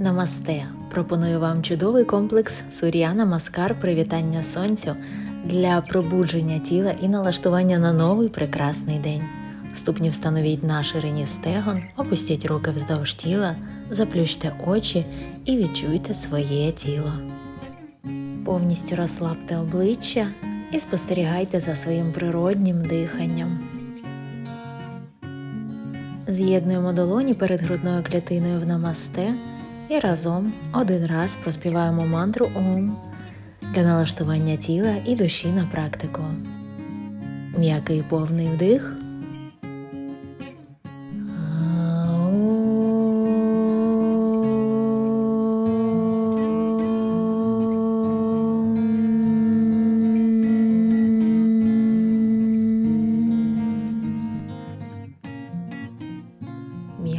Намасте! Пропоную вам чудовий комплекс Сур'яна Маскар Привітання сонцю для пробудження тіла і налаштування на новий прекрасний день. Ступні встановіть на ширині стегон, опустіть руки вздовж тіла, заплющте очі і відчуйте своє тіло. Повністю розслабте обличчя і спостерігайте за своїм природнім диханням. З'єднуємо долоні перед грудною клітиною в намасте і разом один раз проспіваємо мантру Ом для налаштування тіла і душі на практику. М'який повний вдих.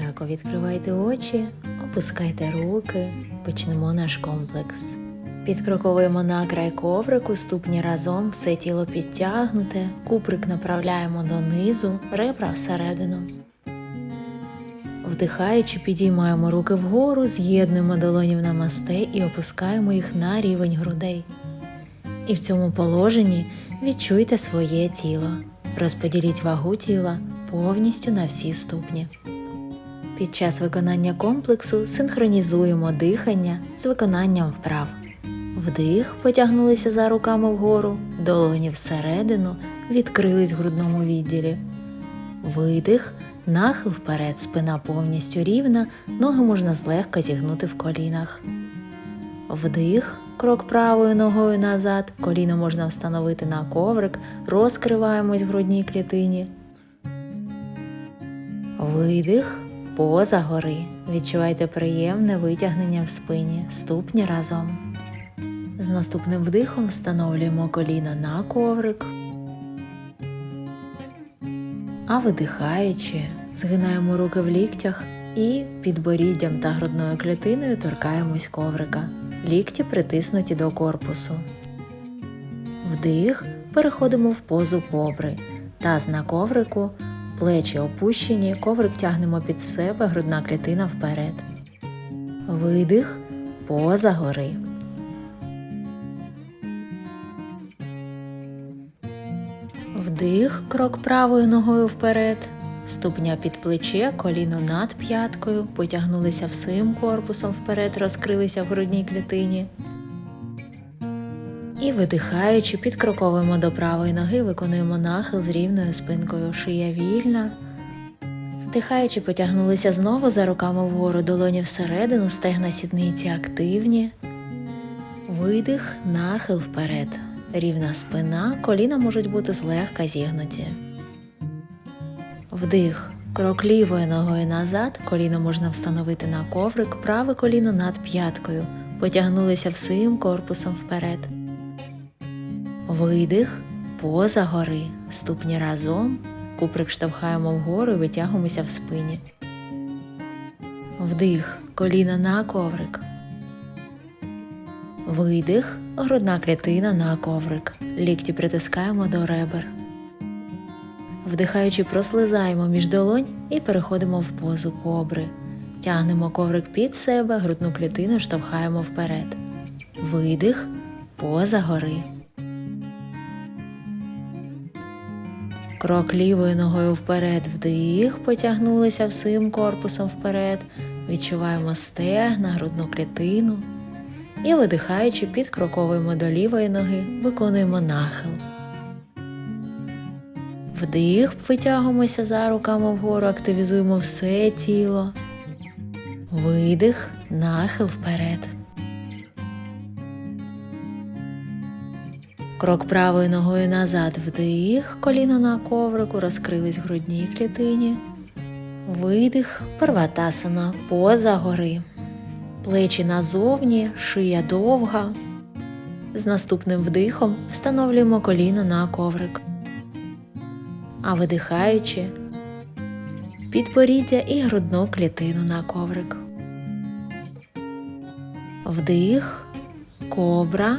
М'яко відкривайте очі, опускайте руки, почнемо наш комплекс. Підкроковуємо на край коврику, ступні разом, все тіло підтягнуте, куприк направляємо донизу, ребра всередину. Вдихаючи, підіймаємо руки вгору, з'єднуємо долоні в намасте і опускаємо їх на рівень грудей. І в цьому положенні відчуйте своє тіло. Розподіліть вагу тіла повністю на всі ступні. Під час виконання комплексу синхронізуємо дихання з виконанням вправ. Вдих, потягнулися за руками вгору, долоні всередину, відкрились в грудному відділі. Видих, нахил вперед, спина повністю рівна, ноги можна злегка зігнути в колінах. Вдих, крок правою ногою назад, коліно можна встановити на коврик, розкриваємось в грудній клітині. Видих, поза гори. Відчувайте приємне витягнення в спині, ступні разом. З наступним вдихом встановлюємо коліна на коврик. А видихаючи, згинаємо руки в ліктях і підборіддям та грудною клітиною торкаємось коврика. Лікті притиснуті до корпусу. Вдих, переходимо в позу кобри. Таз на коврику, плечі опущені, коврик тягнемо під себе, грудна клітина вперед. Видих, поза гори. Вдих, крок правою ногою вперед, ступня під плече, коліно над п'яткою, потягнулися всім корпусом вперед, розкрилися в грудній клітині. І видихаючи, підкроковуємо до правої ноги, виконуємо нахил з рівною спинкою, шия вільна. Вдихаючи, потягнулися знову за руками вгору, долоні всередину, стегна сідниці активні. Видих, нахил вперед. Рівна спина, коліна можуть бути злегка зігнуті. Вдих. Крок лівою ногою назад, коліно можна встановити на коврик, праве коліно над п'яткою. Потягнулися всім корпусом вперед. Видих, поза гори, ступні разом, куприк штовхаємо вгору і витягуємося в спині. Вдих, коліна на коврик. Видих, грудна клітина на коврик. Лікті притискаємо до ребер. Вдихаючи, прослизаємо між долонь і переходимо в позу кобри. Тягнемо коврик під себе, грудну клітину штовхаємо вперед. Видих, поза гори. Крок лівою ногою вперед, вдих, потягнулися всім корпусом вперед. Відчуваємо стегна, грудну клітину. І видихаючи, підкроковуємо до лівої ноги, виконуємо нахил. Вдих, витягуємося за руками вгору, активізуємо все тіло. Видих, нахил вперед. Крок правою ногою назад, вдих, коліно на коврику, розкрились в грудній клітині. Видих, перватасана, поза гори. Плечі назовні, шия довга. З наступним вдихом встановлюємо коліно на коврик. А видихаючи, підборіддя і грудну клітину на коврик. Вдих, кобра.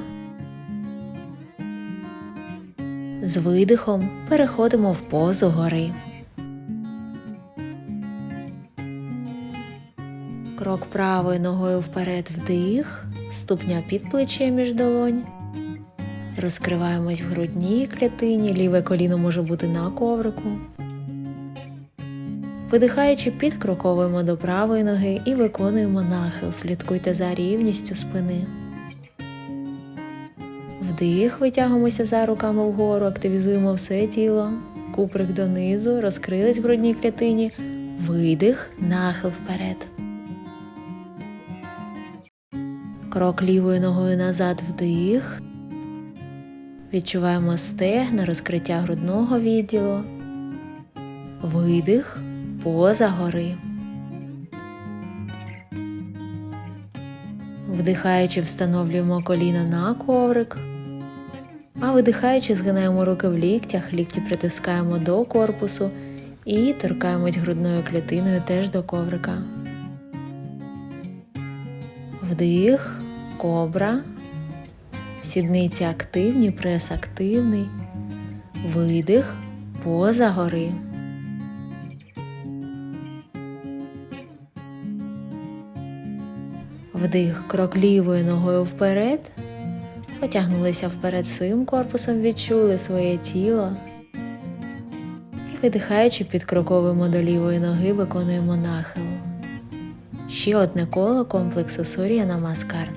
З видихом переходимо в позу гори. Крок правою ногою вперед вдих, ступня під плече між долонь. Розкриваємось в грудній клітині, ліве коліно може бути на коврику. Видихаючи, підкроковуємо до правої ноги і виконуємо нахил. Слідкуйте за рівністю спини. Вдих, витягуємося за руками вгору, активізуємо все тіло. Куприк донизу, розкрились в грудній клітині. Видих, нахил вперед. Крок лівою ногою назад вдих. Відчуваємо стегна, розкриття грудного відділу. Видих, поза гори. Вдихаючи, встановлюємо коліна на коврик. А видихаючи, згинаємо руки в ліктях, лікті притискаємо до корпусу і торкаємось грудною клітиною теж до коврика. Вдих, кобра. Сідниці активні, прес активний. Видих, поза гори. Вдих, крок лівою ногою вперед. Потягнулися вперед всім корпусом, відчули своє тіло. І видихаючи, підкроковуємо до лівої ноги, виконуємо нахил. Ще одне коло комплексу Сур'я Намаскар.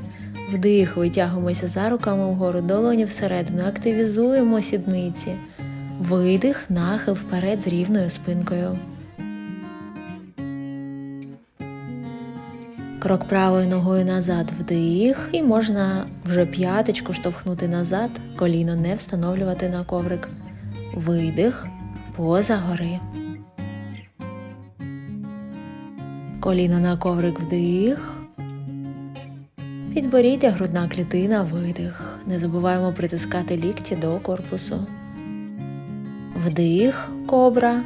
Вдих, витягуємося за руками вгору, долоні всередину, активізуємо сідниці. Видих, нахил вперед з рівною спинкою. Крок правою ногою назад вдих, і можна вже п'яточку штовхнути назад, коліно не встановлювати на коврик. Видих, поза гори. Коліно на коврик вдих. Підборіддя, грудна клітина, видих. Не забуваємо притискати лікті до корпусу. Вдих, кобра.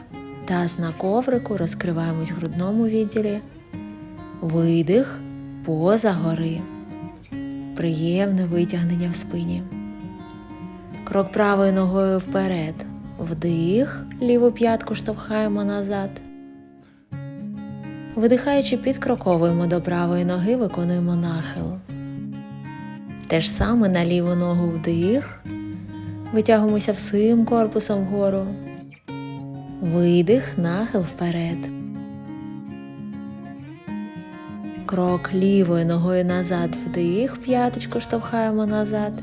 Таз на коврику, розкриваємось в грудному відділі. Видих, поза гори. Приємне витягнення в спині. Крок правою ногою вперед. Вдих, ліву п'ятку штовхаємо назад. Видихаючи, підкроковуємо до правої ноги, виконуємо нахил. Те ж саме на ліву ногу вдих. Витягуємося всім корпусом вгору. Видих, нахил вперед. Крок лівою ногою назад вдих, п'яточку штовхаємо назад.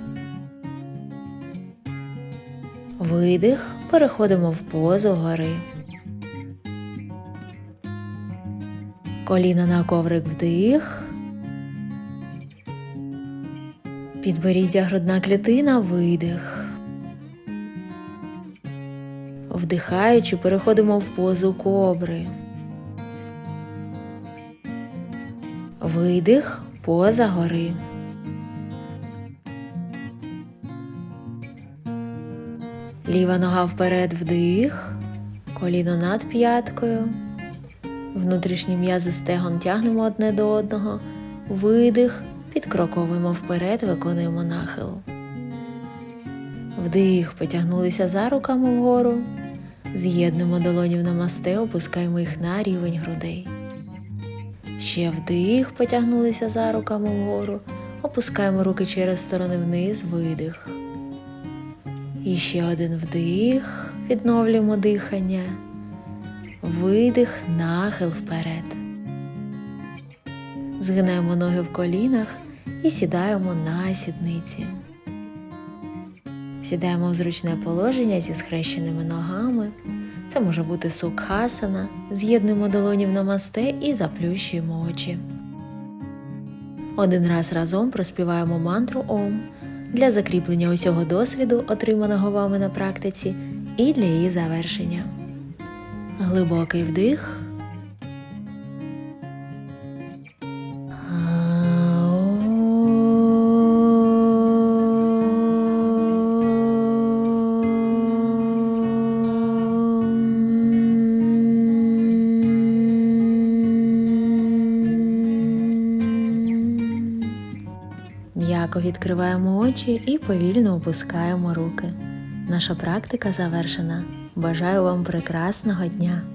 Видих, переходимо в позу гори. Коліна на коврик вдих. Підборіддя грудна клітина видих. Вдихаючи, переходимо в позу кобри. Видих, поза гори. Ліва нога вперед вдих, коліно над п'яткою. Внутрішні м'язи стегон тягнемо одне до одного. Видих, підкроковуємо вперед, виконуємо нахил. Вдих, потягнулися за руками вгору. З'єднуємо долонів на масте, опускаємо їх на рівень грудей. Ще вдих, потягнулися за руками вгору, опускаємо руки через сторони вниз, видих. І ще один вдих, відновлюємо дихання. Видих, нахил вперед. Згинаємо ноги в колінах і сідаємо на сідниці. Сідаємо в зручне положення зі схрещеними ногами. Це може бути сукхасана. З'єднуємо долонів на масте і заплющуємо очі. Один раз разом проспіваємо мантру Ом для закріплення усього досвіду, отриманого вами на практиці, і для її завершення. Глибокий вдих. М'яко відкриваємо очі і повільно опускаємо руки. Наша практика завершена. Бажаю вам прекрасного дня!